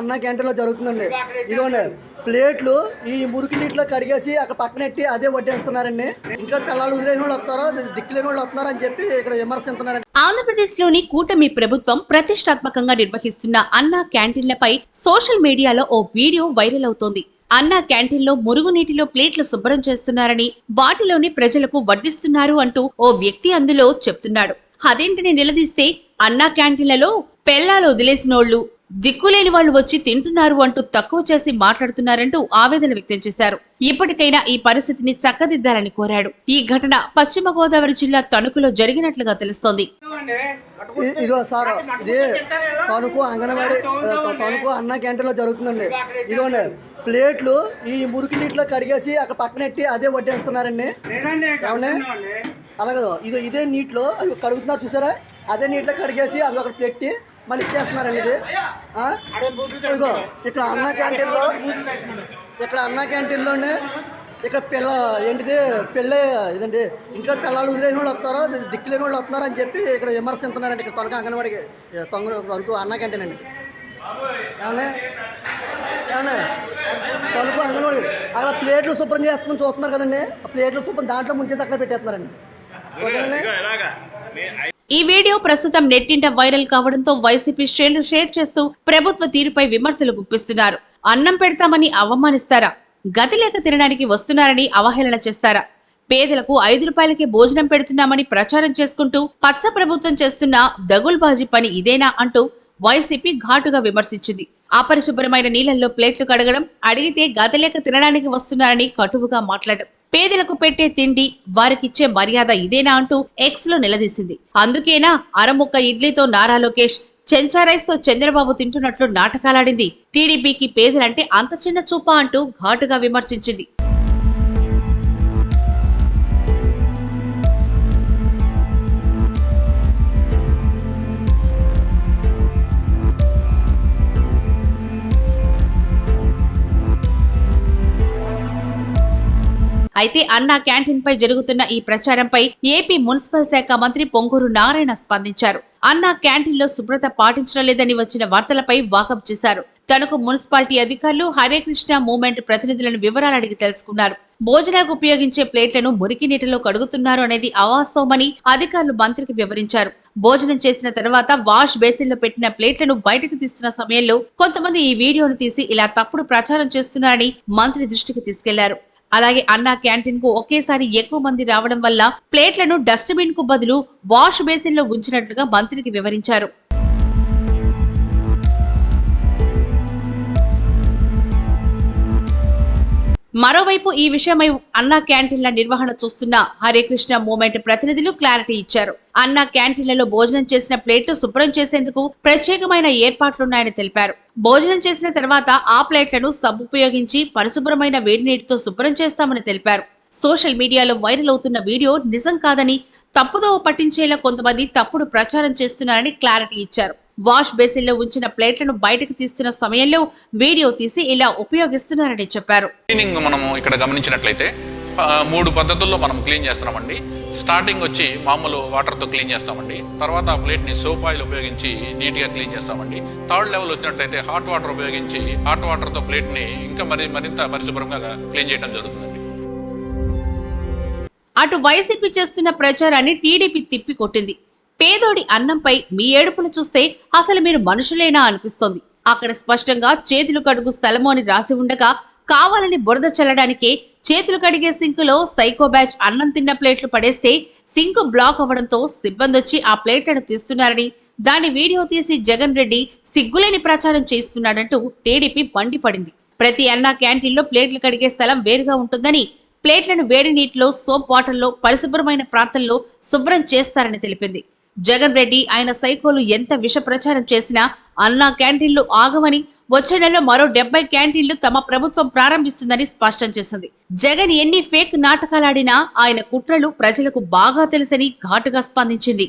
అన్న క్యాంటీన్లో జరుగుతుందండి. ఇదిగోండి ప్లేట్లు ఈ మురికి నీటిలో కడిగేసి అక్కడ పక్కనెట్టి అదే వడ్డేస్తున్నారండి. ఇంకా పిల్లలు వదిలేని వాళ్ళు వస్తారో? దిక్కులేని వాళ్ళు వస్తున్నారు అని చెప్పి ఇక్కడ విమర్శిస్తున్నారండి ఆంధ్రప్రదేశ్లోని కూటమి ప్రభుత్వం ప్రతిష్టాత్మకంగా నిర్వహిస్తున్న అన్నా క్యాంటీన్లపై సోషల్ మీడియాలో ఓ వీడియో వైరల్ అవుతోంది. అన్నా క్యాంటీన్లో మురుగునీటిలో ప్లేట్లు శుభ్రం చేస్తున్నారని వాటిలోని ప్రజలకు వడ్డిస్తున్నారు అంటూ ఓ వ్యక్తి అందులో చెప్తున్నాడు. అదేంటిని నిలదీస్తే అన్నా క్యాంటీన్లలో పెళ్ళాలు వదిలేసినోళ్ళు దిక్కులేని వాళ్ళు వచ్చి తింటున్నారు అంటూ తక్కువ చేసి మాట్లాడుతున్నారంటూ ఆవేదన వ్యక్తం చేశారు. ఇప్పటికైనా ఈ పరిస్థితిని చక్కదిద్దాలని కోరాడు. ఈ ఘటన పశ్చిమ గోదావరి జిల్లా తణుకులో జరిగినట్లుగా తెలుస్తోంది. ఇ- ఇదిగో సార్ ఇది తణుకు అంగన్వాడీ తణుకు అన్న క్యాంటీన్లో జరుగుతుందండి. ఇదిగోండి ప్లేట్లు ఈ మురికి నీటిలో కడిగేసి అక్కడ పక్కనెట్టి అదే వడ్డేస్తున్నారండి? అలాగే ఇది ఇదే నీటిలో అవి కడుగుతున్నారు చూసారా? అదే నీటిలో కడిగేసి అది అక్కడ పెట్టి మళ్ళీ ఇచ్చేస్తున్నారండి ఇది. ఇదిగో ఇక్కడ అన్న క్యాంటీన్లో ఇక్కడ అన్న క్యాంటీన్లోనే ఇక్కడ పిల్ల ఏంటిది పెళ్ళి ఇదండి. ఇంకా పిల్లలు వదిలేని వాళ్ళు వస్తారు దిక్కులేని వాళ్ళు వస్తున్నారు అని చెప్పి ఇక్కడ విమర్శిస్తున్నారండి ఇక్కడ తొనక అంగన్వాడికి తొంగ తణుకు అన్న క్యాంటీన్ అండి. ఏమన్నా ఏమన్నా తణుకు అంగన్వాడి అక్కడ ప్లేట్లు శుభ్రం చేస్తున్నాం చూస్తున్నారు కదండి. ఆ ప్లేట్లు శుభ్రం దాంట్లో ముంచేసి అక్కడ పెట్టేస్తున్నారండి. ఓకేనండి? ఈ వీడియో ప్రస్తుతం నెట్టింట వైరల్ కావడంతో వైసీపీ శ్రేణులు షేర్ చేస్తూ ప్రభుత్వ తీరుపై విమర్శలు గుప్పిస్తున్నారు. అన్నం పెడతామని అవమానిస్తారా? గతి లేక తినడానికి వస్తున్నారని అవహేళన చేస్తారా? పేదలకు ఐదు రూపాయలకే భోజనం పెడుతున్నామని ప్రచారం చేసుకుంటూ పచ్చ ప్రభుత్వం చేస్తున్న దగుల్బాజీ పని ఇదేనా అంటూ వైసీపీ ఘాటుగా విమర్శించింది. అపరిశుభ్రమైన నీళ్ళలో ప్లేట్లు కడగడం అడిగితే గతలేక తినడానికి వస్తున్నారని కటువుగా మాట్లాడడం పేదలకు పెట్టే తిండి వారికిచ్చే మర్యాద ఇదేనా అంటూ ఎక్స్లో నిలదీసింది. అందుకేనా అరముక్క ఇడ్లీతో నారా లోకేష్ చెంచా రైస్తో చంద్రబాబు తింటున్నట్లు నాటకాలాడింది. టీడీపీకి పేదలంటే అంత చిన్న చూపా అంటూ ఘాటుగా విమర్శించింది. అయితే అన్నా క్యాంటీన్ పై జరుగుతున్న ఈ ప్రచారంపై ఏపీ మున్సిపల్ శాఖ మంత్రి పొంగూరు నారాయణ స్పందించారు. అన్నా క్యాంటీన్లో శుభ్రత పాటించడం లేదని వచ్చిన వార్తలపై వాకప్ చేశారు. తనకు మున్సిపాలిటీ అధికారులు హరే కృష్ణ మూవ్మెంట్ ప్రతినిధులను వివరాలు అడిగి తెలుసుకున్నారు. భోజనాలకు ఉపయోగించే ప్లేట్లను మురికి నీటిలో కడుగుతున్నారు అనేది అవాస్తవమని అధికారులు మంత్రికి వివరించారు. భోజనం చేసిన తర్వాత వాష్ బేసిన్లో పెట్టిన ప్లేట్లను బయటకు తీస్తున్న సమయంలో కొంతమంది ఈ వీడియోను తీసి ఇలా తప్పుడు ప్రచారం చేస్తున్నారని మంత్రి దృష్టికి తీసుకెళ్ళారు. అలాగే అన్నా క్యాంటీన్కు ఒకేసారి ఎక్కువ మంది రావడం వల్ల ప్లేట్లను డస్ట్బిన్కు బదులు వాష్ బేసిన్లో ఉంచినట్లుగా మంత్రికి వివరించారు. మరోవైపు ఈ విషయమై అన్నా క్యాంటీన్ల నిర్వహణ చూస్తున్న హరేకృష్ణ మూమెంట్ ప్రతినిధులు క్లారిటీ ఇచ్చారు. అన్నా క్యాంటీన్లలో భోజనం చేసిన ప్లేట్లు శుభ్రం చేసేందుకు ప్రత్యేకమైన ఏర్పాట్లున్నాయని తెలిపారు. భోజనం చేసిన తర్వాత ఆ ప్లేట్లను సబ్బు ఉపయోగించి పరిశుభ్రమైన వేడి నీటితో శుభ్రం చేస్తామని తెలిపారు. సోషల్ మీడియాలో వైరల్ అవుతున్న వీడియో నిజం కాదని తప్పుదో పట్టించేలా కొంతమంది తప్పుడు ప్రచారం చేస్తున్నారని క్లారిటీ ఇచ్చారు. వాష్ బేసిన్లో ఉంచిన ప్లేట్లను బయటకు తీస్తున్న సమయంలో వీడియో తీసి ఇలా ఉపయోగిస్తున్నారని చెప్పారు. క్లీనింగ్ మనము ఇక్కడ గమనించినట్లయితే మూడు పద్ధతుల్లో మనం క్లీన్ చేస్తున్నామండి. స్టార్టింగ్ వచ్చి మామూలు వాటర్తో క్లీన్ చేస్తామండి. తర్వాత ఆ ప్లేట్ని సోప్ ఆయిల్ ఉపయోగించి నీట్గా క్లీన్ చేస్తామండి. థర్డ్ లెవెల్ వచ్చినట్లయితే హాట్ వాటర్ ఉపయోగించి హాట్ వాటర్తో ప్లేట్ని ఇంకా మరి మరింత పరిశుభ్రంగా క్లీన్ చేయడం జరుగుతుందండి. అటు వైసీపీ చేస్తున్న ప్రచారాన్ని టీడీపీ తిప్పికొట్టింది. పేదోడి అన్నంపై మీ ఏడుపులు చూస్తే అసలు మీరు మనుషులేనా అనిపిస్తోంది. అక్కడ స్పష్టంగా చేతులు కడుగు స్థలము అని రాసి ఉండగా కావాలని బురద చల్లడానికే చేతులు కడిగే సింకులో సైకో బ్యాచ్ అన్నం తిన్న ప్లేట్లు పడేస్తే సింకు బ్లాక్ అవ్వడంతో సిబ్బంది వచ్చి ఆ ప్లేట్లను తీస్తున్నారని దాని వీడియో తీసి జగన్ రెడ్డి సిగ్గులేని ప్రచారం చేస్తున్నాడంటూ టీడీపీ మండిపడింది. ప్రతి అన్నా క్యాంటీన్లో ప్లేట్లు కడిగే స్థలం వేరుగా ఉంటుందని ప్లేట్లను వేడి నీటిలో సోప్ వాటర్లో పరిశుభ్రమైన ప్రాంతంలో శుభ్రం చేస్తారని తెలిపింది. జగన్ రెడ్డి ఆయన సైకోలు ఎంత విష ప్రచారం చేసినా అన్నా క్యాంటీన్లు ఆగమని వచ్చే నెలలో మరో డెబ్బై క్యాంటీన్లు తమ ప్రభుత్వం ప్రారంభిస్తుందని స్పష్టం చేసింది. జగన్ ఎన్ని ఫేక్ నాటకాలాడినా ఆయన కుట్రలు ప్రజలకు బాగా తెలుసని ఘాటుగా స్పందించింది.